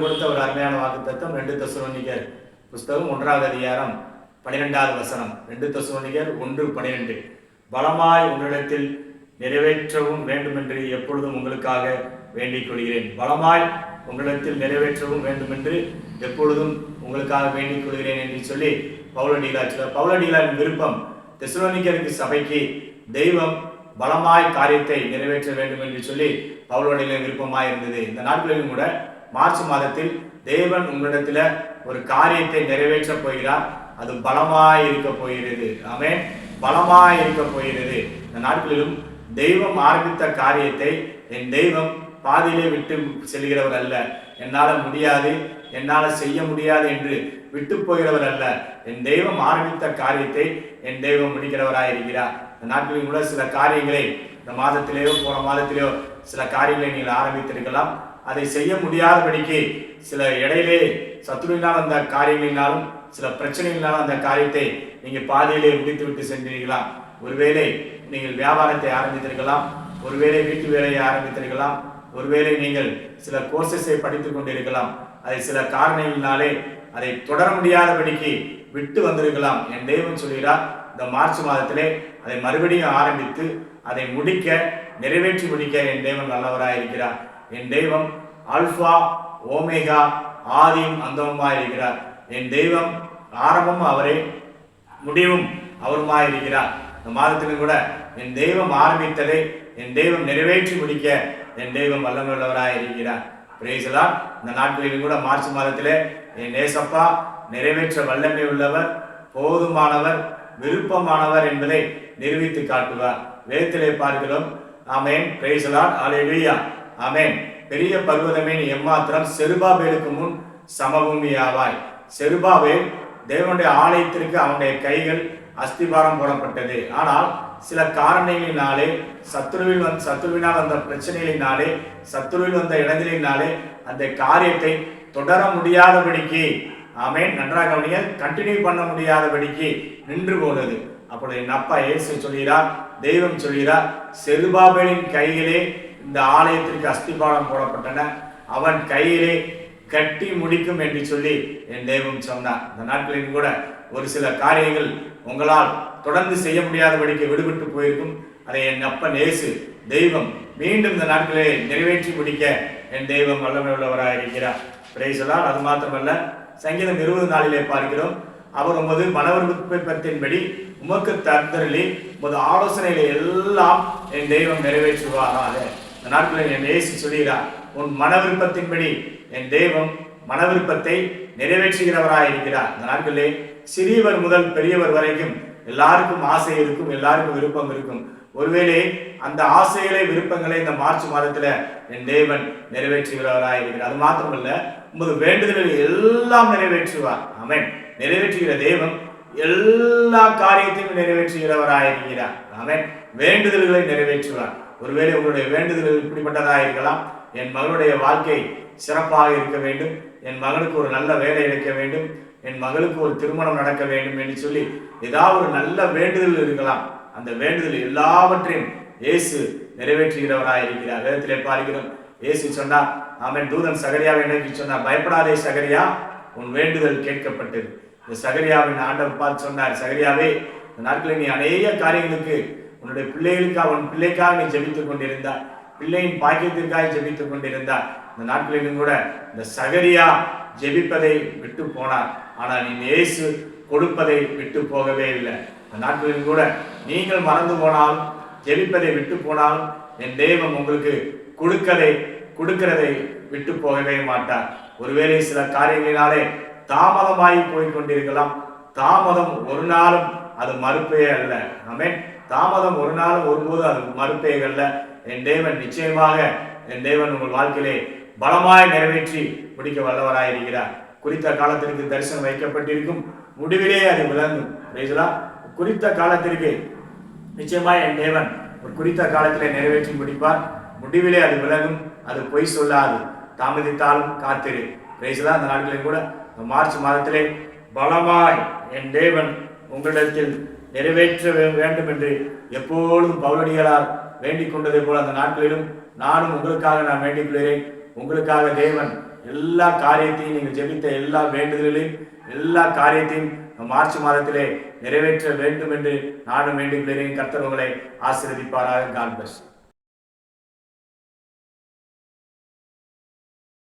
தேவன் கொடுத்த ஒரு அருமையான வாக்கு தத்துவம் ரெண்டு தசுரோனிகர் புஸ்தகம் ஒன்றாவது அதிகாரம் பனிரெண்டாவது வசனம். ரெண்டு தசுரோனிகர் ஒன்று பனிரெண்டு. பலமாய் உங்களிடத்தில் நிறைவேற்றவும் வேண்டுமென்று எப்பொழுதும் உங்களுக்காக வேண்டிக் கொள்கிறேன். பலமாய் உங்களிடத்தில் நிறைவேற்றவும் வேண்டுமென்று எப்பொழுதும் உங்களுக்காக வேண்டிக் கொள்கிறேன் என்று சொல்லி பவுலடிகளா சொல்ல பவுலடிகளாரின் விருப்பம் தெசுலோனிக்கருக்கு சபைக்கு தெய்வம் பலமாய் காரியத்தை நிறைவேற்ற வேண்டும் என்று சொல்லி பவுலடிகளின் விருப்பமாக இருந்தது இந்த நாட்களிலும் கூட மார்ச் மாதத்தில் தேவன் உங்களிடத்துல ஒரு காரியத்தை நிறைவேற்ற போகிறார். அது பலமாய் இருக்க போகிறது. ஆமே பலமாய் இருக்க போகிறது. இந்த நாட்களிலும் தெய்வம் ஆரம்பித்த காரியத்தை என் தெய்வம் பாதியிலே விட்டு செல்கிறவர் அல்ல. என்னால் முடியாது என்னால் செய்ய முடியாது என்று விட்டு போகிறவர் அல்ல. என் தெய்வம் ஆரம்பித்த காரியத்தை என் தெய்வம் முடிக்கிறவராக இருக்கிறார் இந்த நாட்களில் கூட சில காரியங்களை இந்த மாதத்திலேயோ போன மாதத்திலேயோ சில காரியங்களை நீங்கள் ஆரம்பித்திருக்கலாம். அதை செய்ய முடியாதபடிக்கு சில இடையிலே சத்துருவினால் அந்த காரியங்களினாலும் சில பிரச்சனைகளினாலும் அந்த காரியத்தை நீங்கள் பாதியிலே முடித்து விட்டு சென்றீர்களாம் ஒருவேளை நீங்கள் வியாபாரத்தை ஆரம்பித்திருக்கலாம் ஒருவேளை வீட்டு வேலையை ஆரம்பித்திருக்கலாம் ஒருவேளை நீங்கள் சில கோர்சஸை படித்து கொண்டிருக்கலாம் அதை சில காரணங்களினாலே அதை தொடர முடியாதபடிக்கு விட்டு வந்திருக்கலாம் என் தெய்வம் சொல்கிறார். இந்த மார்ச் மாதத்திலே அதை மறுபடியும் ஆரம்பித்து அதை முடிக்க நிறைவேற்றி முடிக்க என் தெய்வம் நல்லவராக இருக்கிறார் என் தெய்வம் அல்ஃபா ஓமேகா ஆதியும் அந்தமுமாய் இருக்கிறார் என் தெய்வம் ஆரம்பமும் அவரே முடிவும் அவருமாய் இருக்கிறார் இந்த மாதத்திலும் கூட என் தெய்வம் ஆரம்பித்ததை என் தெய்வம் நிறைவேற்றி முடிக்க என் தெய்வம் வல்லமையுள்ளவராய் இருக்கிறார் பிரேசலா இந்த நாட்களிலும் கூட மார்ச் மாதத்திலே என் நேசப்பா நிறைவேற்ற வல்லமை உள்ளவர் போதுமானவர் விருப்பமானவர் என்பதை நிரூபித்து காட்டுவார். வேத்திலே பார்க்கிறோம். ஆமேன். பிரேசலாட் அலேலுயா அமேன் பெரிய பர்வதமே நீ எம்மாத்திரம் செருபாபேலுக்கு முன் சமபூமியாவாய். செருபாபேல் தேவனுடைய ஆலயத்திற்கு அவனுடைய கைகள் அஸ்திபாரம் போடப்பட்டது. ஆனால் சில காரணங்களினாலே சத்துருவில் வந் சத்துருவினால் வந்த பிரச்சனைகளினாலே சத்துருவில் வந்த இடங்களினாலே அந்த காரியத்தை தொடர முடியாதபடிக்கு ஆமேன் நன்றாக கவனிங்க கண்டினியூ பண்ண முடியாதபடிக்கு நின்று போனது. அப்பொழுது என் அப்பா இயேசு சொல்கிறார் தெய்வம் சொல்கிறார் செருபாபேலின் கையிலே இந்த ஆலயத்திற்கு அஸ்திபாலம் போடப்பட்டன. அவன் கையிலே கட்டி முடிக்கும் என்று சொல்லி என் தெய்வம் சொன்னான் இந்த நாட்களில் கூட ஒரு சில காரியங்கள் உங்களால் தொடர்ந்து செய்ய முடியாதபடிக்கு விடுபட்டு போயிருக்கும். அதை என் அப்பன் இயேசு தெய்வம் மீண்டும் இந்த நாட்களே நிறைவேற்றி முடிக்க என் தெய்வம் வல்லமை உள்ளவராக இருக்கிறார் பிரேசலால் அது மாத்திரமல்ல சங்கீதம் இருபது நாளிலே பார்க்கிறோம். அவர் உமது மனவிருப்பத்தின்படி உமக்கு தந்தரலி உமது ஆலோசனைகளை எல்லாம் என் தெய்வம் நிறைவேற்றுவாராக. இந்த நாட்களில் என் இயேசு சொல்கிறார் உன் மன விருப்பத்தின்படி என் தெய்வம் மன விருப்பத்தை நிறைவேற்றுகிறவராய் இருக்கிறார். இந்த நாட்களிலே சிறியவர் முதல் பெரியவர் வரைக்கும் எல்லாருக்கும் ஆசை இருக்கும் எல்லாருக்கும் விருப்பம் இருக்கும். ஒருவேளை அந்த ஆசைகளை விருப்பங்களை இந்த மார்ச் மாதத்துல என் தேவன் நிறைவேற்றுகிறவராக இருக்கிறார். அது மாத்திரமல்ல உமது வேண்டுதல்களை எல்லாம் நிறைவேற்றுவார். அமேன் நிறைவேற்றுகிற தேவன் எல்லா காரியத்தையும் நிறைவேற்றுகிறவராக இருக்கிறார். அமேன் வேண்டுதல்களை நிறைவேற்றுவார். ஒருவேளை உங்களுடைய வேண்டுதல் இப்படிப்பட்டதாக இருக்கலாம் என் மகளுடைய வாழ்க்கை சிறப்பாக இருக்க வேண்டும் என் மகனுக்கு ஒரு நல்ல வேலை கிடைக்க வேண்டும் என் மகளுக்கு ஒரு திருமணம் நடக்க வேண்டும் என்று சொல்லி ஏதாவது ஒரு நல்ல வேண்டுதல் இருக்கலாம். அந்த வேண்டுதல் எல்லாவற்றையும் இயேசு நிறைவேற்றுகிறவராக இருக்கிறார். வேதத்திலே பார்க்கிறோம் இயேசு சொன்னார் ஆமென் தூதன் சகரியாவை நோக்கி சொன்னார் பயப்படாதே சகரியா உன் வேண்டுதல் கேட்கப்பட்டது. இந்த சகரியாவின் ஆண்டவர் பார்த்து சொன்னார் சகரியாவே இந்த நாட்களில் நீ அநேக காரியங்களுக்கு உன்னுடைய பிள்ளைகளுக்காக உன் பிள்ளைக்காக நீ ஜெபித்துக் கொண்டிருந்தார் பிள்ளையின் பாக்கியத்திற்காக ஜெபித்துக் கொண்டிருந்தார் இந்த நாட்களிலும் கூட இந்த சகரியா ஜெபிப்பதை விட்டு போனார். ஆனால் நீ இயேசு கொடுப்பதை விட்டு போகவே இல்லை. இந்த நாட்களிலும் கூட நீங்கள் மறந்து போனாலும் ஜெபிப்பதை விட்டு போனால் என் தெய்வம் உங்களுக்கு கொடுக்கதை கொடுக்கிறதை விட்டு போகவே மாட்டார். ஒருவேளை சில காரியங்களினாலே தாமதமாகி போய் கொண்டிருக்கலாம். தாமதம் ஒரு நாளும் அது மறுப்பே அல்ல. ஆமே தாமதம் ஒரு நாளும் ஒருபோது அது மறுப்பே அல்ல. என் தேவன் நிச்சயமாக என் தேவன் உங்கள் வாழ்க்கையிலே பலமாய் நிறைவேற்றி முடிக்க வல்லவராயிருக்கிறார். குறித்த காலத்திற்கு தரிசனம் வைக்கப்பட்டிருக்கும் முடிவிலே அது விளங்கும். குறித்த காலத்திற்கு நிச்சயமாய் என் தேவன் ஒரு குறித்த காலத்திலே நிறைவேற்றி முடிப்பார். முடிவிலே அது விலகும் அது பொய் சொல்லாது. தாமதித்தாலும் காத்திரு. பிரேசலா அந்த நாட்களில் கூட மார்ச் மாதத்திலே பலமாய் என் தேவன் உங்களிடத்தில் நிறைவேற்ற வே- வேண்டும் என்று எப்பொழுதும் பவுலடிகளால் வேண்டிக் கொண்டதை போல அந்த நாட்களிலும் நானும் உங்களுக்காக நான் வேண்டிக் கொள்கிறேன். உங்களுக்காக தேவன் எல்லா காரியத்தையும் நீங்கள் ஜெபித்த எல்லா வேண்டுதல்களையும் எல்லா காரியத்தையும் மார்ச் மாதத்திலே நிறைவேற்ற வேண்டும் என்று நானும் வேண்டுகிறேன் கர்த்தர் உங்களை ஆசீர்வதிப்பாராக. காட்